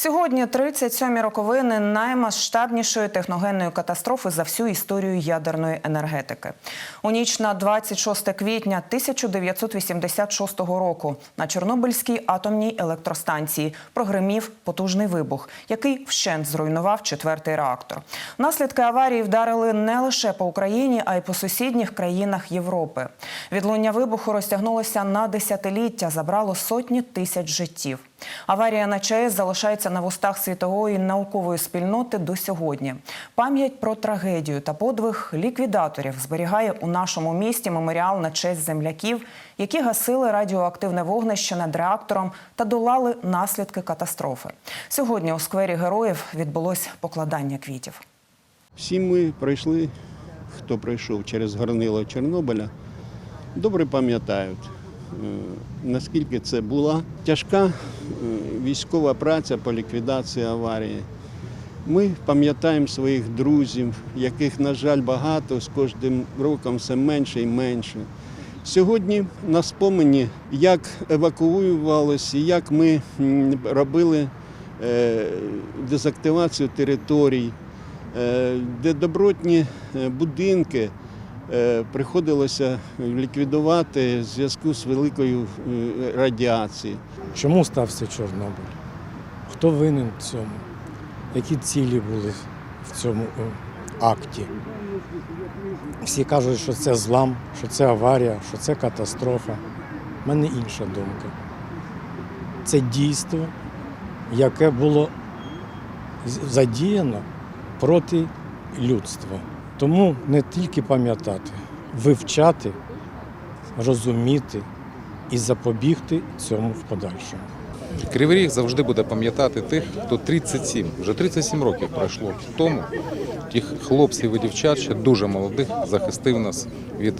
Сьогодні 37-мі роковини наймасштабнішої техногенної катастрофи за всю історію ядерної енергетики. У ніч на 26 квітня 1986 року на Чорнобильській атомній електростанції прогримів потужний вибух, який вщент зруйнував четвертий реактор. Наслідки аварії вдарили не лише по Україні, а й по сусідніх країнах Європи. Відлуння вибуху розтягнулося на десятиліття, забрало сотні тисяч життів. Аварія на ЧАЕС залишається на вустах світової наукової спільноти до сьогодні. Пам'ять про трагедію та подвиг ліквідаторів зберігає у нашому місті меморіал на честь земляків, які гасили радіоактивне вогнище над реактором та долали наслідки катастрофи. Сьогодні у сквері героїв відбулось покладання квітів. Всі ми пройшли, хто пройшов через горнило Чорнобиля, добре пам'ятають, е, наскільки це була тяжка військова праця по ліквідації аварії. Ми пам'ятаємо своїх друзів, яких, на жаль, багато, з кожним роком все менше і менше. Сьогодні на спомені, як евакуювалися, як ми робили е, дезактивацію територій, е, де добротні е, будинки приходилося ліквідувати в зв'язку з великою е, радіацією. Чому стався Чорнобиль? Хто винен в цьому? Які цілі були в цьому е, акті? Всі кажуть, що це злам, що це аварія, що це катастрофа. У мене інша думка. Це дійство, яке було задіяно проти людства. Тому не тільки пам'ятати, вивчати, розуміти і запобігти цьому в подальшому. Кривий Ріг завжди буде пам'ятати тих, хто 37, вже 37 років пройшло тому, тих хлопців і дівчат, ще дуже молодих, захистив нас від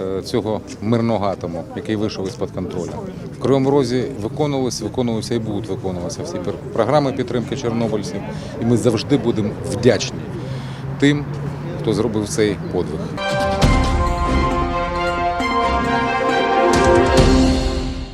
е, цього мирного атому, який вийшов із-під контролю. В Кривому Розі виконувалися, виконувалися і будуть виконуватися всі програми підтримки чорнобильців, і ми завжди будемо вдячні тим, хто зробив цей подвиг.